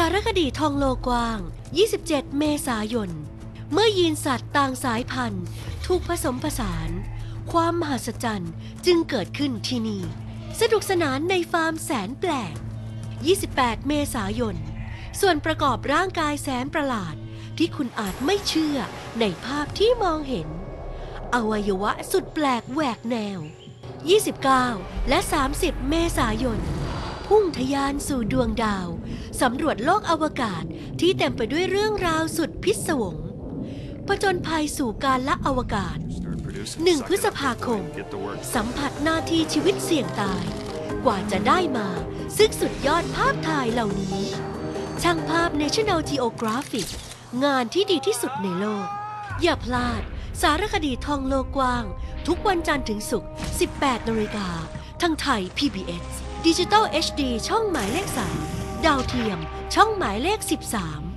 สารคดีทองโลกว้าง 27 เมษายน เมื่อยีนสัตว์ต่างสายพันธุ์ ถูกผสมผสาน ความมหัศจรรย์จึงเกิดขึ้นที่นี่ สนุกสนานในฟาร์มแสนแปลก 28 เมษายน ส่วนประกอบร่างกายแสนประหลาดที่คุณอาจไม่เชื่อในภาพที่มองเห็น อวัยวะสุดแปลกแหวกแนว 29 และ 30 เมษายน พุ่งทะยานสู่ดวงดาว สำรวจโลกอวกาศที่เต็มไปด้วยเรื่องราวสุดพิศวงผจญภัยสู่การละอวกาศหนึ่งพฤษภาคม สัมผัสหน้าที่ชีวิตเสี่ยงตาย กว่าจะได้มา ซึ่งสุดยอดภาพถ่ายเหล่านี้ ช่างภาพ National Geographic งานที่ดีที่สุดในโลก อย่าพลาด สารคดีทองโลกว้าง ทุกวันจันทร์ถึงศุกร์ 18นาฬิกาทางไทย PBS ดิจิตอล HD ช่องหมายเลข 3 ดาวเทียม ช่องหมายเลข 13